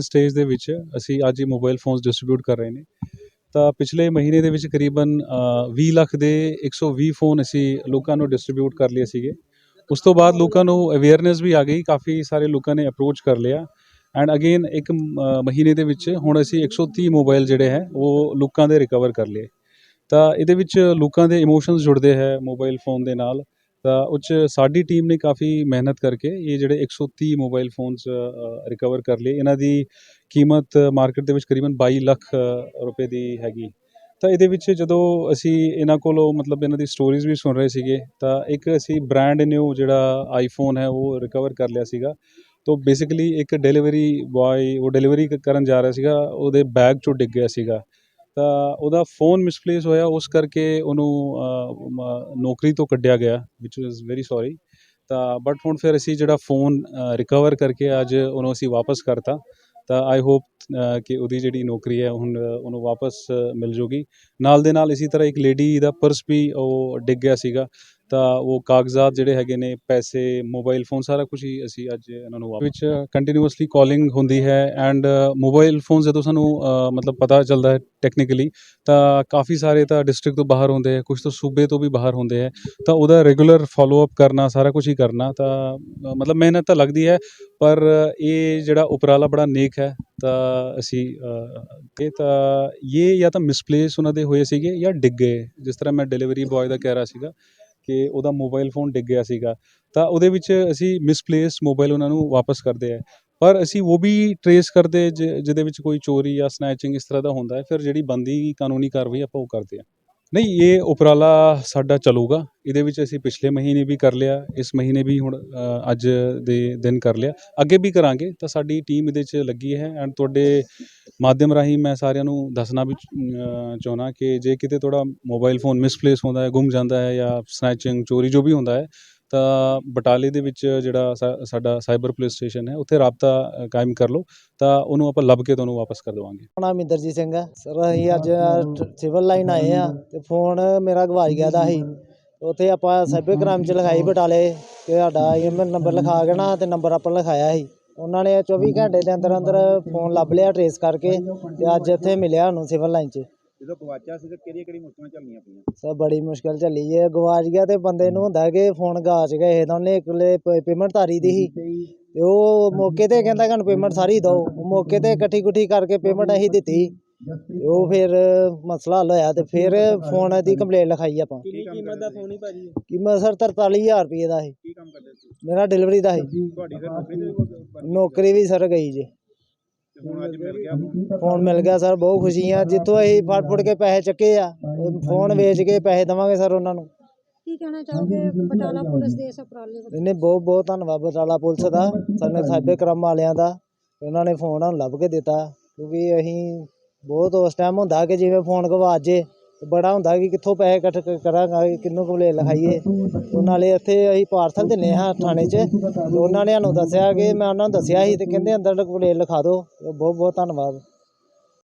Stage ਦੇ ਵਿੱਚ ਅਸੀਂ ਅੱਜ ਹੀ ਮੋਬਾਈਲ ਫੋਨਸ ਡਿਸਟ੍ਰੀਬਿਊਟ ਕਰ ਰਹੇ ਨੇ। ਤਾਂ ਪਿਛਲੇ ਮਹੀਨੇ ਦੇ ਵਿੱਚ ਕਰੀਬਨ ਅ, 20 ਲੱਖ ਦੇ 120 ਫੋਨ ਅਸੀਂ ਲੋਕਾਂ ਨੂੰ ਡਿਸਟ੍ਰੀਬਿਊਟ ਕਰ ਲਏ ਸੀਗੇ। ਉਸ ਤੋਂ ਬਾਅਦ ਲੋਕਾਂ ਨੂੰ ਅਵੇਅਰਨੈਸ ਵੀ ਆ ਗਈ ਕਾਫੀ ਸਾਰੇ ਲੋਕਾਂ ਨੇ ਅਪਰੋਚ ਕਰ ਲਿਆ। ਐਂਡ ਅਗੇਨ ਇੱਕ ਮਹੀਨੇ ਦੇ ਵਿੱਚ ਹੁਣ ਅਸੀਂ 130 ਮੋਬਾਈਲ ਜਿਹੜੇ ਹੈ ਉਹ ਲੋਕਾਂ ਦੇ ਰਿਕਵਰ ਕਰ ਲਏ। ਤਾਂ ਇਹਦੇ ਵਿੱਚ ਲੋਕਾਂ ਦੇ ਇਮੋਸ਼ਨਸ ਜੁੜਦੇ ਹੈ ਮੋਬਾਈਲ ਫੋਨ ਦੇ ਨਾਲ। ਤਾਂ ਉਹ 'ਚ ਸਾਡੀ ਟੀਮ ਨੇ ਕਾਫੀ ਮਿਹਨਤ ਕਰਕੇ ਇਹ ਜਿਹੜੇ 130 ਮੋਬਾਈਲ ਫੋਨਸ ਰਿਕਵਰ ਕਰ ਲਏ। ਇਹਨਾਂ ਦੀ ਕੀਮਤ ਮਾਰਕੀਟ ਦੇ ਵਿੱਚ ਕਰੀਬਨ 22 ਲੱਖ ਰੁਪਏ ਦੀ ਹੈਗੀ। ਤਾਂ ਇਹਦੇ ਵਿੱਚ ਜਦੋਂ ਅਸੀਂ ਇਹਨਾਂ ਕੋਲੋਂ ਮਤਲਬ ਇਹਨਾਂ ਦੀ ਸਟੋਰੀਜ਼ ਵੀ ਸੁਣ ਰਹੇ ਸੀਗੇ, ਤਾਂ ਇੱਕ ਅਸੀਂ ਬ੍ਰਾਂਡ ਨਿਊ ਜਿਹੜਾ ਆਈਫੋਨ ਹੈ, ਉਹ ਰਿਕਵਰ ਕਰ ਲਿਆ ਸੀਗਾ। ਤਾਂ ਬੇਸਿਕਲੀ ਇੱਕ ਡਿਲੀਵਰੀ ਬॉय ਉਹ ਡਿਲੀਵਰੀ ਕਰਨ ਜਾ ਰਿਹਾ ਸੀਗਾ, ਉਹਦੇ ਬੈਗ ਚੋਂ ਡਿੱਗ ਗਿਆ ਸੀਗਾ। ਤਾਂ ਉਹਦਾ ਫੋਨ ਮਿਸਪਲੇਸ ਹੋਇਆ, ਉਸ ਕਰਕੇ ਉਹਨੂੰ ਨੌਕਰੀ ਤੋਂ ਕੱਢਿਆ ਗਿਆ ਵਿਚ ਇਜ਼ ਵੈਰੀ ਸੌਰੀ ਤਾਂ ਬਟ ਹੁਣ ਫਿਰ ਅਸੀਂ ਜਿਹੜਾ ਫੋਨ ਰਿਕਵਰ ਕਰਕੇ ਅੱਜ ਉਹਨੂੰ ਅਸੀਂ ਵਾਪਸ ਕਰਤਾ। ਤਾਂ ਆਈ ਹੋਪ ਕਿ ਉਹਦੀ ਜਿਹੜੀ ਨੌਕਰੀ ਹੈ, ਹੁਣ ਉਹਨੂੰ ਵਾਪਸ ਮਿਲ ਜੂਗੀ। ਨਾਲ ਦੇ ਨਾਲ ਇਸੇ ਤਰ੍ਹਾਂ ਇੱਕ ਲੇਡੀ ਦਾ ਪਰਸ ਵੀ ਉਹ ਡਿੱਗ ਗਿਆ ਸੀਗਾ। ਤਾਂ ਉਹ ਕਾਗਜ਼ਾਤ ਜਿਹੜੇ ਹੈਗੇ ਨੇ ਪੈਸੇ ਮੋਬਾਈਲ ਫੋਨ ਸਾਰਾ ਕੁਝ ਹੀ ਅਸੀਂ ਅੱਜ ਇਹਨਾਂ ਨੂੰ ਵਿੱਚ ਕੰਟੀਨਿਊਸਲੀ ਕਾਲਿੰਗ ਹੁੰਦੀ ਹੈ ਐਂਡ ਮੋਬਾਈਲ ਫੋਨ ਜਦੋਂ ਸਾਨੂੰ ਮਤਲਬ ਪਤਾ ਚੱਲਦਾ ਹੈ ਟੈਕਨੀਕਲੀ ਤਾਂ ਕਾਫੀ ਸਾਰੇ ਤਾਂ ਡਿਸਟ੍ਰਿਕਟ ਤੋਂ ਬਾਹਰ ਹੁੰਦੇ ਹੈ ਕੁਝ ਤਾਂ ਸੂਬੇ ਤੋਂ ਵੀ ਬਾਹਰ ਹੁੰਦੇ ਹੈ ਤਾਂ ਉਹਦਾ ਰੈਗੂਲਰ ਫਾਲੋ ਅਪ ਕਰਨਾ ਸਾਰਾ ਕੁਝ ਹੀ ਕਰਨਾ ਤਾਂ ਮਤਲਬ ਮਿਹਨਤ ਤਾਂ ਲੱਗਦੀ ਹੈ ਪਰ ਇਹ ਜਿਹੜਾ ਉਪਰਾਲਾ ਬੜਾ ਨੇਕ ਹੈ ਤਾਂ ਅਸੀਂ ਇਹ ਤਾਂ ਇਹ ਜਾਂ ਤਾਂ ਮਿਸਪਲੇਸ ਉਹਨਾਂ ਦੇ ਹੋਏ ਸੀਗੇ ਜਾਂ ਡਿੱਗ ਗਏ ਜਿਸ ਤਰ੍ਹਾਂ ਮੈਂ ਡਿਲੀਵਰੀ ਬॉय ਦਾ ਕਹਿ ਰਿਹਾ ਸੀਗਾ। ਕਿ ਉਹਦਾ ਮੋਬਾਈਲ ਫੋਨ ਡਿੱਗ ਗਿਆ ਸੀਗਾ ਤਾਂ ਉਹਦੇ ਵਿੱਚ ਅਸੀਂ ਮਿਸਪਲੇਸ ਮੋਬਾਈਲ ਉਹਨਾਂ ਨੂੰ ਵਾਪਸ ਕਰਦੇ ਆ ਪਰ ਅਸੀਂ ਉਹ ਵੀ ਟਰੇਸ ਕਰਦੇ ਜਿ- ਜਿਹਦੇ ਵਿੱਚ ਕੋਈ ਚੋਰੀ ਜਾਂ ਸਨੈਚਿੰਗ ਇਸ ਤਰ੍ਹਾਂ ਦਾ ਹੁੰਦਾ ਹੈ ਫਿਰ ਜਿਹੜੀ ਬੰਦੀ ਕਾਨੂੰਨੀ ਕਾਰਵਾਈ ਆਪਾਂ ਉਹ ਕਰਦੇ ਆ ਨਹੀਂ ਇਹ ਉਪਰਾਲਾ ਸਾਡਾ ਚੱਲੂਗਾ ਇਹਦੇ ਵਿੱਚ ਅਸੀਂ ਪਿਛਲੇ ਮਹੀਨੇ ਵੀ ਕਰ ਲਿਆ ਇਸ ਮਹੀਨੇ ਵੀ ਹੁਣ ਅ, ਅੱਜ ਦੇ ਦਿਨ ਕਰ ਲਿਆ। ਅੱਗੇ ਵੀ ਕਰਾਂਗੇ ਤਾਂ ਸਾਡੀ ਟੀਮ ਇਹਦੇ 'ਚ ਲੱਗੀ ਹੈ ਐਂਡ ਤੁਹਾਡੇ ਮਾਧਿਅਮ ਰਾਹੀਂ ਮੈਂ ਸਾਰਿਆਂ ਨੂੰ ਦੱਸਣਾ ਵੀ ਚਾਹੁੰਦਾ ਕਿ ਜੇ ਕਿਤੇ ਤੁਹਾਡਾ ਮੋਬਾਈਲ ਫੋਨ ਮਿਸਪਲੇਸ ਹੁੰਦਾ ਹੈ, ਗੁੰਮ ਜਾਂਦਾ ਹੈ ਜਾਂ ਸਨੈਚਿੰਗ ਚੋਰੀ ਜੋ ਵੀ ਹੁੰਦਾ ਹੈ, ਤਾਂ ਬਟਾਲੇ ਦੇ ਵਿੱਚ ਜਿਹੜਾ ਸਾਡਾ ਸਾਈਬਰ ਪੁਲਿਸ ਸਟੇਸ਼ਨ ਹੈ, ਉੱਥੇ ਰਾਬਤਾ ਕਾਇਮ ਕਰ ਲਓ। ਤਾਂ ਉਹਨੂੰ ਆਪਾਂ ਲੱਭ ਕੇ ਤੁਹਾਨੂੰ ਵਾਪਸ ਕਰ ਦੇਵਾਂਗੇ। ਆਪਣਾ ਨਾਮ ਇੰਦਰਜੀਤ ਸਿੰਘ ਹੈ। ਸਰ, ਅਸੀਂ ਅੱਜ ਸਿਵਲ ਲਾਈਨ ਆਏ ਆ ਤੇ ਫੋਨ ਮੇਰਾ ਗਵਾਚ ਗਿਆ ਦਾ ਸੀ। ਉੱਥੇ ਆਪਾਂ ਸਾਈਬਰ ਕ੍ਰਾਈਮ ਚ ਲਿਖਾਈ ਬਟਾਲੇ ਕਿ ਸਾਡਾ ਈਮੇਲ ਨੰਬਰ ਲਿਖਾ ਕੇ ਨਾ, ਤੇ ਨੰਬਰ ਆਪਾਂ ਲਿਖਾਇਆ ਸੀ। ਉਹਨਾਂ ਨੇ 24 ਘੰਟੇ ਦੇ ਅੰਦਰ ਅੰਦਰ ਫੋਨ ਲੱਭ ਲਿਆ ਟਰੇਸ ਕਰਕੇ ਤੇ ਅੱਜ ਇੱਥੇ ਮਿਲਿਆ ਸਾਨੂੰ ਸਿਵਲ ਲਾਈਨ 'ਚ। ਜਦੋਂ ਗਵਾਚਿਆ ਸੀ ਤੇ ਕਿਹੜੀਆਂ ਕਿਹੜੀਆਂ ਮੁਸ਼ਕਲਾਂ ਚੱਲੀਆਂ ਪਈਆਂ? ਸਭ ਬੜੀ ਮੁਸ਼ਕਲ ਚੱਲੀ ਜੇ ਗਵਾਚ ਗਿਆ ਤੇ ਬੰਦੇ ਨੂੰ ਹੁੰਦਾ ਕਿ ਫੋਨ ਗਵਾਚ ਗਿਆ ਇਹ ਤਾਂ ਉਹਨੇ ਇਕੱਲੇ ਪੇਮੈਂਟ ਤਾਰੀ ਦੀ ਸੀ। ਤੇ ਉਹ ਮੌਕੇ ਤੇ ਕਹਿੰਦਾ ਕਿ ਸਾਨੂੰ ਪੇਮੈਂਟ ਸਾਰੀ ਦਿਓ। ਮੌਕੇ ਤੇ ਇਕੱਠੀ ਕੁੱਠੀ ਕਰਕੇ ਪੇਮੈਂਟ ਅਸੀਂ ਦਿੱਤੀ। ਤੇ ਉਹ ਫਿਰ ਮਸਲਾ ਹੱਲ ਹੋਇਆ ਤੇ ਫਿਰ ਫੋਨ ਦੀ ਕੰਪਲੇਂਟ ਲਿਖਾਈ ਆਪਾਂ। ਕਿੰਨੀ ਕੀਮਤ ਦਾ ਫੋਨ ਹੀ ਭਾਜੀ? ਕੀਮਤ ਸਰ 43000 ਰੁਪਏ ਦਾ ਸੀ। ਕੀ ਕੰਮ ਕਰਦੇ ਸੀ? ਮੇਰਾ ਡਿਲੀਵਰੀ ਦਾ ਸੀ। ਤੁਹਾਡੀ ਫਿਰ ਨੌਕਰੀ ਵੀ ਬ- ਨੌਕਰੀ ਵੀ ਸਰ ਗਈ ਜੇ। ਤੇ ਹੁਣ ਅੱਜ ਮਿਲ ਗਿਆ ਫੋਨ ਮਿਲ ਗਿਆ ਸਰ ਬਹੁਤ ਖੁਸ਼ੀ ਆ ਜਿੱਥੋਂ ਅਸੀਂ ਫੜ ਫੁੜ ਕੇ ਪੈਸੇ ਚੱਕੇ ਆ ਫੋਨ ਵੇਚ ਕੇ ਪੈਸੇ ਦੇਵਾਂਗੇ ਸਰ ਉਹਨਾਂ ਨੂੰ। ਕੀ ਕਹਿਣਾ ਚਾਹੋਗੇ? ਬਟਾਲਾ ਪੁਲਿਸ ਦੇ ਇਸ ਉਪਰਾਲੇ ਇਹਨੇ ਬਹੁਤ ਬਹੁਤ ਧੰਨਵਾਦ ਬਟਾਲਾ ਪੁਲਿਸ ਦਾ। ਸਾਡੇ ਸਾਈਬਰ ਕ੍ਰਾਈਮ ਵਾਲਿਆਂ ਦਾ। ਉਹਨਾਂ ਨੇ ਫੋਨ ਸਾਨੂੰ ਲੱਭ ਕੇ ਦਿੱਤਾ। ਕਿਉਂਕਿ ਅਸੀਂ ਬਹੁਤ ਉਸ ਟਾਈਮ ਹੁੰਦਾ ਕਿ ਜਿਵੇਂ ਫੋਨ ਗਵਾਚ ਜੇ ਬੜਾ ਹੁੰਦਾ ਕਿ ਕਿੱਥੋਂ ਪੈਸੇ ਇਕੱਠ ਕ- ਕਰਾਂਗੇ ਕਿੰਨੂੰ ਕੰਪਲੇਂਟ ਲਿਖਾਈਏ। ਤੇ ਨਾਲੇ ਇੱਥੇ ਅਸੀਂ ਪਾਰਸਲ ਦਿੰਨੇ ਹਾਂ ਥਾਣੇ 'ਚ ਉਹਨਾਂ ਨੇ ਸਾਨੂੰ ਦੱਸਿਆ ਕਿ ਮੈਂ ਉਹਨਾਂ ਨੂੰ ਦੱਸਿਆ ਸੀ ਤੇ ਕਹਿੰਦੇ ਅੰਦਰ ਕੰਪਲੇਂਟ ਲਿਖਾ ਦਿਓ। ਬਹੁਤ ਬਹੁਤ ਧੰਨਵਾਦ।